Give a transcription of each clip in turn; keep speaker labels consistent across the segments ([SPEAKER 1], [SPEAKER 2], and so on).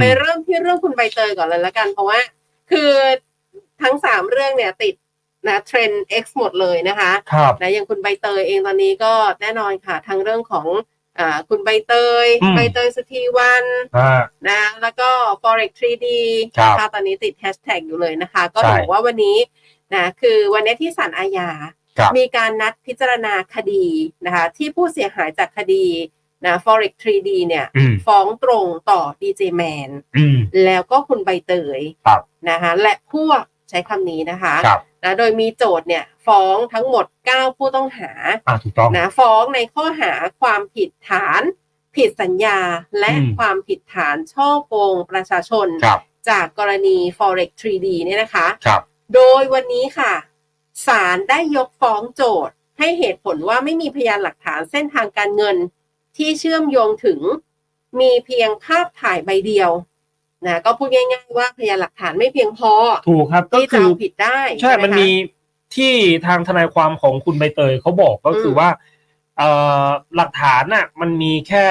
[SPEAKER 1] ไปเริ่มที่เรื่องคุณใบเตยก่อนเลยละกัน เพราะว่า คือทั้งสามเรื่องเนี่ยติดนะเทรนด์ X หมดเลยนะคะ
[SPEAKER 2] ครับ
[SPEAKER 1] นะอย่างคุณใบเตยเองตอนนี้ก็แน่นอนค่ะทั้งเรื่องของอ่าคุณใบเตย
[SPEAKER 2] อืม
[SPEAKER 1] ใบเตยสุธีวัน
[SPEAKER 2] อ่า
[SPEAKER 1] นะแล้วก็ forex 3D
[SPEAKER 2] ครับ
[SPEAKER 1] นะคะตอนนี้ติดแฮชแท็กอยู่เลยนะคะ ก็
[SPEAKER 2] ใช่
[SPEAKER 1] ถือว่าวันนี้นะคือวันนี้ที่ศาลอาญา
[SPEAKER 2] ครับ
[SPEAKER 1] มีการนัดพิจารณาคดีนะคะที่ผู้เสียหายจากคดี นะ forex 3D เนี่ย
[SPEAKER 2] อืม
[SPEAKER 1] ฟ้องตรงต่อ DJ Man
[SPEAKER 2] อืม
[SPEAKER 1] แล้วก็คุณใบเตย
[SPEAKER 2] ครับ
[SPEAKER 1] นะคะและพวกใช้คำนี้นะคะ
[SPEAKER 2] ครับ
[SPEAKER 1] นะโดยมีโจทย์เนี่ยฟ้องทั้งหมด 9 ผู้ต้องหา
[SPEAKER 2] อ่าถูกต้อง
[SPEAKER 1] นะฟ้องในข้อหาความผิดฐาน ผิดสัญญาและ
[SPEAKER 2] อืม
[SPEAKER 1] ความผิดฐานช่อโกงประชาชน
[SPEAKER 2] ครับ
[SPEAKER 1] จากกรณี forex 3D เนี่ยนะคะ
[SPEAKER 2] ครับ
[SPEAKER 1] โดยวันนี้ค่ะศาลได้ยกฟ้องโจทย์ ให้เหตุผลว่าไม่มีพยานหลักฐานเส้นทางการเงิน ที่เชื่อมโยงถึงมีเพียงภาพถ่ายใบเดียวนะก็พูดง่ายๆว่าพยานหลักฐานไม่เพียงพอ
[SPEAKER 2] ถูกครับก็
[SPEAKER 1] ที่จะ
[SPEAKER 2] คือ
[SPEAKER 1] เอาผิดได้
[SPEAKER 2] ใช่
[SPEAKER 1] ไห
[SPEAKER 2] มัน
[SPEAKER 1] คะ
[SPEAKER 2] มีที่ทางทนายความของคุณใบเตยเขาบอกก็คืออ
[SPEAKER 1] ม
[SPEAKER 2] ว่าเอ่อหลักฐานน่ะ มันมีแค่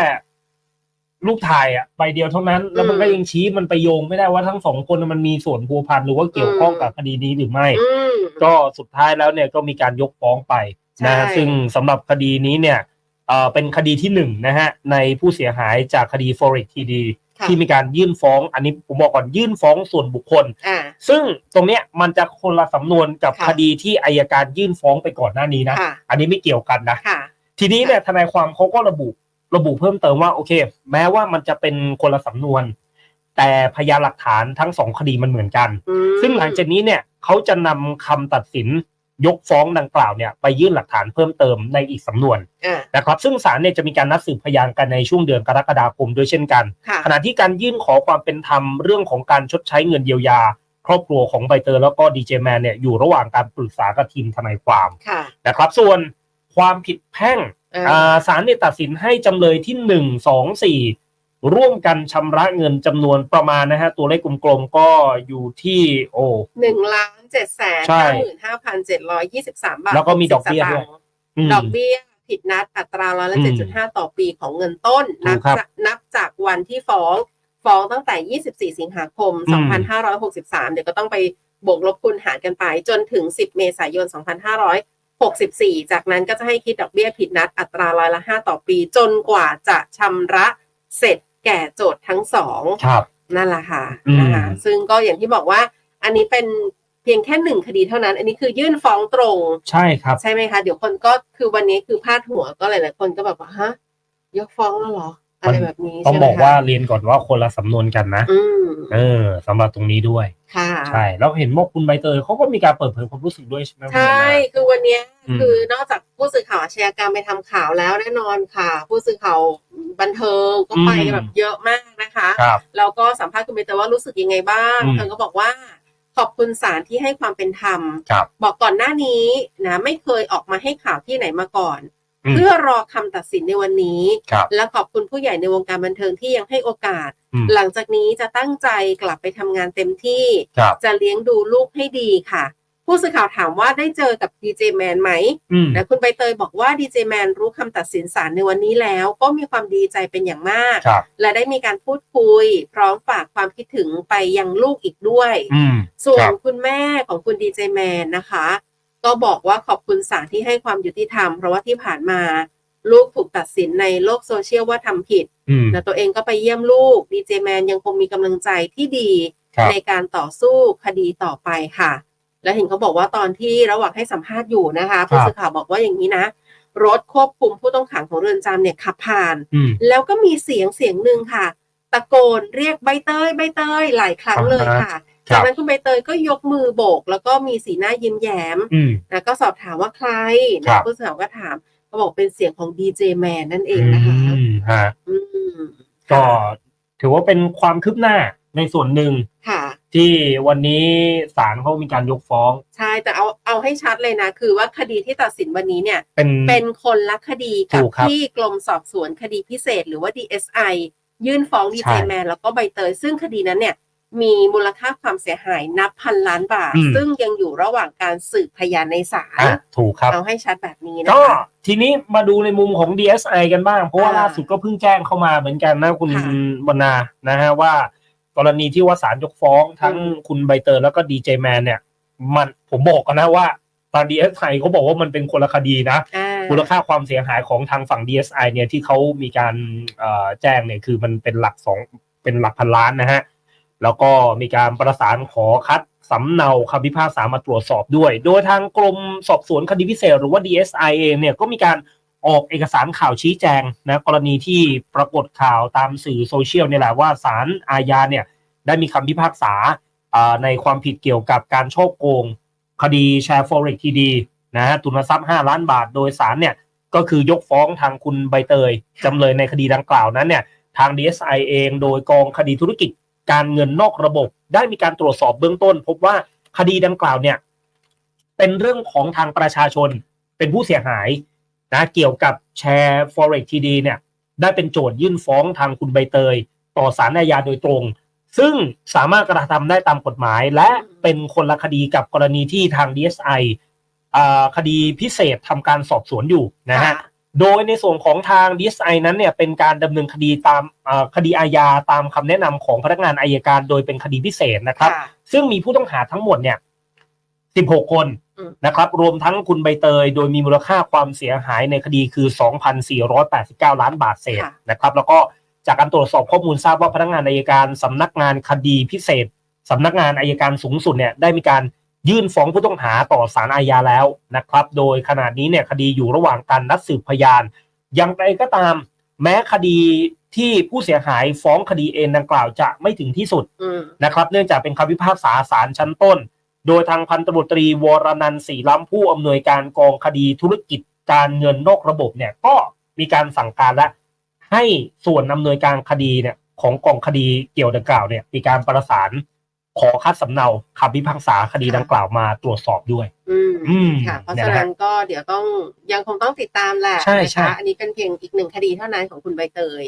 [SPEAKER 2] รูปถ่ายอะใบเดียวเท่านั้น แล้วมันก็ยังชี้มันไปโยงไม่ได้ว่าทั้งสองคนน่ะมันมีส่วนพัวพันหรือว่าเกี่ยวข้องกับคดีนี้หรือไม่
[SPEAKER 1] อืม
[SPEAKER 2] ก็สุดท้ายแล้วเนี่ยก็มีการยกฟ้องไปนะ
[SPEAKER 1] ใช่
[SPEAKER 2] ซึ่งสำหรับคดีนี้เนี่ย เอ่อเป็นคดีที่หนึ่งนะฮะในผู้เสียหายจากคดี forex TD
[SPEAKER 1] ค่ะ
[SPEAKER 2] ที่มีการยื่นฟ้อง อันนี้ผมบอกก่อนยื่นฟ้องส่วนบุคคล
[SPEAKER 1] อ่า
[SPEAKER 2] ซึ่งตรงเนี้ยมันจะคนละสำนวนกับ
[SPEAKER 1] ค่ะ
[SPEAKER 2] คดีที่อายการยื่นฟ้องไปก่อนหน้านี้นะ
[SPEAKER 1] ค่ะ
[SPEAKER 2] อันนี้ไม่เกี่ยวกันนะ
[SPEAKER 1] ค่ะ
[SPEAKER 2] ทีนี้เนี่ยทนายความเขาก็ระบุระบุเพิ่มเติมว่าโอเค แม้ว่ามันจะเป็นคนละสำนวน แต่พยานหลักฐานทั้งสองคดีมันเหมือนกัน
[SPEAKER 1] อืม
[SPEAKER 2] ซึ่งหลังจากนี้เนี่ยเขาจะนำคำตัดสิน ยกฟ้องดังกล่าวเนี่ยไปยื่นหลักฐานเพิ่มเติมในอีกสำนวน
[SPEAKER 1] อ่า
[SPEAKER 2] นะครับซึ่งศาลเนี่ยจะมีการนัดสืบพยานกันในช่วงเดือนกรกฎาคมด้วยเช่นกัน
[SPEAKER 1] ค่ะ
[SPEAKER 2] ขณะที่การยื่นขอความเป็นธรรมเรื่องของการชดใช้เงินเยียวยา ครอบครัวของใบเตยแล้วก็ดีเจแมนเนี่ยอยู่ระหว่างการปรึกษากับทีมทนายความ
[SPEAKER 1] ค่ะ
[SPEAKER 2] นะครับส่วนความผิดแพ่ง
[SPEAKER 1] อ่า
[SPEAKER 2] อ่าศาลเนี่ยตัดสินให้จำเลยที่หนึ่งสองสี่ ร่วมกันชำระเงินจำนวนประมาณนะฮะตัวเลขกลมๆก็อยู่ที่โอ้
[SPEAKER 1] หนึ่งล้านเจ็ดแสน
[SPEAKER 2] ใช่
[SPEAKER 1] ห้าหมื่นห้าพันเจ็ดร้อยยี่สิบสามบาท
[SPEAKER 2] แล้วก็มีดอกเบี้ย
[SPEAKER 1] 60
[SPEAKER 2] ด้วย
[SPEAKER 1] สตางค์
[SPEAKER 2] อืม
[SPEAKER 1] ดอกเบี้ยผิดนัดอัตราร้อยละ
[SPEAKER 2] อื
[SPEAKER 1] เจ็ด
[SPEAKER 2] ม
[SPEAKER 1] จุดห้าต่อปีของเงินต้น
[SPEAKER 2] ถู
[SPEAKER 1] นั
[SPEAKER 2] กครับ
[SPEAKER 1] จากนับจากวันที่ฟ้องฟ้องตั้งแต่24สิงหาคม
[SPEAKER 2] อืม
[SPEAKER 1] 2563เดี๋ยวก็ต้องไปบวกลบคูณหารกันไป จนถึง10เมษายน2564 จากนั้นก็จะให้คิดดอกเบี้ยผิดนัดอัตราร้อยละ 5 ต่อปี จนกว่าจะชำระเสร็จ แก่โจทย์ทั้งสอง
[SPEAKER 2] ครับ
[SPEAKER 1] นั่นแหละค่ะ
[SPEAKER 2] อืม
[SPEAKER 1] นะคะซึ่งก็อย่างที่บอกว่าอันนี้เป็นเพียงแค่หนึ่งคดีเท่านั้น อันนี้คือยื่นฟ้องตรง
[SPEAKER 2] ใช่ครับ
[SPEAKER 1] ใช่ไหมคะ เดี๋ยวคนก็คือวันนี้คือพาดหัวก็หลายๆคนก็แบบว่าฮะยกฟ้องแล้วเหรออะไรแบบนี้
[SPEAKER 2] ต้อง
[SPEAKER 1] ใช่ไหม
[SPEAKER 2] บอก
[SPEAKER 1] คะ
[SPEAKER 2] ว่าเรียนก่อนว่าคนละสำนวนกันนะ
[SPEAKER 1] อืม
[SPEAKER 2] เออสำหรับตรงนี้ด้วย
[SPEAKER 1] ค่ะ
[SPEAKER 2] ใช่ แล้วเห็นว่าคุณใบเตยเขาก็มีการเปิดเผยความรู้สึกด้วยใช่ไหม
[SPEAKER 1] ใช่ คือวันเนี้ย
[SPEAKER 2] อืม
[SPEAKER 1] คือนอกจากผู้สื่อข่าวอาชญากรรมไปทำข่าวแล้วแน่นอนค่ะ ผู้สื่อข่าว บันเทิงก็ไปกันแบบเยอะมากนะคะ
[SPEAKER 2] ครับ
[SPEAKER 1] แล้วก็สัมภาษณ์คุณใบเตยว่ารู้สึกยังไงบ้าง
[SPEAKER 2] อืม
[SPEAKER 1] เธอก็บอกว่าขอบคุณศาลที่ให้ความเป็นธรรม
[SPEAKER 2] ครับ
[SPEAKER 1] บอกก่อนหน้านี้นะไม่เคยออกมาให้ข่าวที่ไหนมาก่อน
[SPEAKER 2] อืม
[SPEAKER 1] เพื่อรอคำตัดสินในวันนี้
[SPEAKER 2] ครับ
[SPEAKER 1] และขอบคุณผู้ใหญ่ในวงการบันเทิงที่ยังให้โอกาส
[SPEAKER 2] อืม
[SPEAKER 1] หลังจากนี้จะตั้งใจกลับไปทำงานเต็มที่
[SPEAKER 2] ครับ
[SPEAKER 1] จะเลี้ยงดูลูกให้ดีค่ะ ผู้สื่อข่าวถามว่าได้เจอกับดีเจแมนไหม
[SPEAKER 2] อืม
[SPEAKER 1] นะคุณใบเตยบอกว่าดีเจแมนรู้คำตัดสินศาลในวันนี้แล้ว ก็มีความดีใจเป็นอย่างมาก
[SPEAKER 2] ครับ
[SPEAKER 1] และได้มีการพูดคุย พร้อมฝากความคิดถึงไปยังลูกอีกด้วย
[SPEAKER 2] อืม
[SPEAKER 1] ส่วน
[SPEAKER 2] ครับ
[SPEAKER 1] คุณแม่ของคุณดีเจแมนนะคะ ก็บอกว่าขอบคุณศาลที่ให้ความยุติธรรม เพราะว่าที่ผ่านมาลูกถูกตัดสินในโลกโซเชียลว่าทำผิด
[SPEAKER 2] อืม
[SPEAKER 1] นะตัวเองก็ไปเยี่ยมลูกดีเจแมนยังคงมีกำลังใจที่ดี
[SPEAKER 2] ครับ
[SPEAKER 1] ในการต่อสู้คดีต่อไปค่ะ และเห็นเขาบอกว่าตอนที่ระหว่างให้สัมภาษณ์อยู่นะคะผู้สื่อข่าวบอกว่าอย่างนี้นะ รถควบคุมผู้ต้องขังของเรือนจำเนี่ยขับผ่าน
[SPEAKER 2] อืม
[SPEAKER 1] แล้วก็มีเสียงเสียงหนึ่งค่ะ ตะโกนเรียกใบเตยใบเตยหลายครั้งเลยค่ะ
[SPEAKER 2] ครั
[SPEAKER 1] จาก
[SPEAKER 2] บ
[SPEAKER 1] นั้นคุณใบเตยก็ยกมือโบก แล้วก็มีสีหน้ายิ้มแย้ม
[SPEAKER 2] อืม
[SPEAKER 1] นะก็สอบถามว่าใคร
[SPEAKER 2] ครั
[SPEAKER 1] นะ
[SPEAKER 2] บ
[SPEAKER 1] ผู้สื่อข่าวก็ถามเขาบอกเป็นเสียงของดีเจแมนนั่นเองนะคะ
[SPEAKER 2] อืมฮะ
[SPEAKER 1] อืม
[SPEAKER 2] ก็ถือว่าเป็นความคืบหน้าในส่วนหนึ่ง
[SPEAKER 1] ค่ะ
[SPEAKER 2] ที่วันนี้ศาลเขามีการยกฟ้อง
[SPEAKER 1] ใช่แต่เอาเอาให้ชัดเลยนะ คือว่าคดีที่ตัดสินวันนี้เนี่ย
[SPEAKER 2] เป็น
[SPEAKER 1] เป็นคนละคดีกับ
[SPEAKER 2] ถูกครับ
[SPEAKER 1] ที่กรมสอบสวนคดีพิเศษ หรือว่า DSI ยื่นฟ้องดี
[SPEAKER 2] ใช่
[SPEAKER 1] เจแมนแล้วก็ใบเตย ซึ่งคดีนั้นเนี่ยมีมูลค่าความเสียหายนับพันล้านบาท
[SPEAKER 2] อืม
[SPEAKER 1] ซึ่งยังอยู่ระหว่างการสืบพยานในศาล
[SPEAKER 2] อะถูกครับ
[SPEAKER 1] เอาให้ชัดแบบนี้นะ
[SPEAKER 2] ก็
[SPEAKER 1] คะ
[SPEAKER 2] ทีนี้มาดูในมุมของ DSI กันบ้าง เพราะว่า
[SPEAKER 1] อ่า
[SPEAKER 2] ล่าสุดก็เพิ่งแจ้งเข้ามาเหมือนกันนะคุณ
[SPEAKER 1] ค่ะ
[SPEAKER 2] วรรณานะฮะว่า กรณีที่ว่าศาลยกฟ้อง ทั้งคุณใบเตยแล้วก็ดีเจแมนเนี่ย มันผมบอกกันนะว่าตอนดีเอสไอเขาบอกว่ามันเป็นคนละคดีนะ
[SPEAKER 1] อ่า
[SPEAKER 2] มูลค่าความเสียหายของทางฝั่ง DSI เนี่ยที่เขามีการเอ่อแจ้งเนี่ยคือมันเป็นหลักสองเป็นหลักพันล้านนะฮะ แล้วก็มีการประสานขอคัดสำเนาคำพิพากษามาตรวจสอบด้วย โดยทางกรมสอบสวนคดีพิเศษหรือว่า DSI เองเนี่ยก็มีการ ออกเอกสารข่าวชี้แจงนะกรณีที่ปรากฏข่าวตามสื่อโซเชียลเนี่ยแหละว่าศาลอาญาเนี่ยได้มีคำพิพากษาในความผิดเกี่ยวกับการช่อโกง คดีแชร์ forex TD นะฮะทุนทรัพย์ 5 ล้านบาท โดยศาลเนี่ยก็คือยกฟ้องทางคุณใบเตยจำเลยในคดีดังกล่าวนั้นเนี่ยทาง DSI เองโดยกองคดีธุรกิจการเงินนอกระบบ ได้มีการตรวจสอบเบื้องต้น พบว่าคดีดังกล่าวเนี่ยเป็นเรื่องของทางประชาชนเป็นผู้เสียหาย นะเกี่ยวกับแชร์ forex TD เนี่ยได้เป็นโจทยื่นฟ้องทางคุณใบเตย ต่อศาลอาญาโดยตรง ซึ่งสามารถกระทำได้ตามกฎหมาย และเป็นคนละคดีกับกรณีที่ทาง DSI อ่าคดีพิเศษทำการสอบสวนอยู่นะฮะโดยในส่วนของทาง DSI นั้นเนี่ยเป็นการดำเนินคดีตามอ่าคดีอาญาตามคำแนะนำของพนักงานอายการโดยเป็นคดีพิเศษนะครับ
[SPEAKER 1] ค่ะ
[SPEAKER 2] ซึ่งมีผู้ต้องหาทั้งหมดเนี่ย 16 คน
[SPEAKER 1] อืม
[SPEAKER 2] นะครับ รวมทั้งคุณใบเตย โดยมีมูลค่าความเสียหายในคดีคือ 2,489 ล้านบาทเศษ
[SPEAKER 1] ค่ะ
[SPEAKER 2] นะครับ แล้วก็จากการตรวจสอบข้อมูลทราบว่าพนักงานอายการสำนักงานคดีพิเศษสำนักงานอายการสูงสุดเนี่ยได้มีการยื่นฟ้องผู้ต้องหาต่อศาลอาญาแล้วนะครับ โดยขณะนี้เนี่ยคดีอยู่ระหว่างการนัดสืบพยาน อย่างไรก็ตาม แม้คดีที่ผู้เสียหายฟ้องคดีเองดังกล่าวจะไม่ถึงที่สุด
[SPEAKER 1] อืม
[SPEAKER 2] นะครับ เนื่องจากเป็นคำพิพากษาศาลชั้นต้น โดยทางพันตำรวจตรีวรนันท์ศรีล้ำผู้อำนวยการกองคดีธุรกิจการเงินนอกระบบเนี่ยก็มีการสั่งการและให้ส่วนอำนวยการคดีเนี่ยของกองคดีเกี่ยวดังกล่าวเนี่ยมีการประสานขอคัดสำเนาคำพิพากษาคดีดังกล่าวมาตรวจสอบด้วย
[SPEAKER 1] อืม
[SPEAKER 2] อืม
[SPEAKER 1] ค่ะ เพราะ
[SPEAKER 2] เนี่ย
[SPEAKER 1] ฉะ
[SPEAKER 2] นะฮะ
[SPEAKER 1] นั้นก็เดี๋ยวต้องยังคงต้องติดตามแหละ
[SPEAKER 2] ใช่
[SPEAKER 1] นะ
[SPEAKER 2] ใช่
[SPEAKER 1] คะอันนี้เป็นเพียงอีกหนึ่งคดีเท่านั้นของคุณใบเตย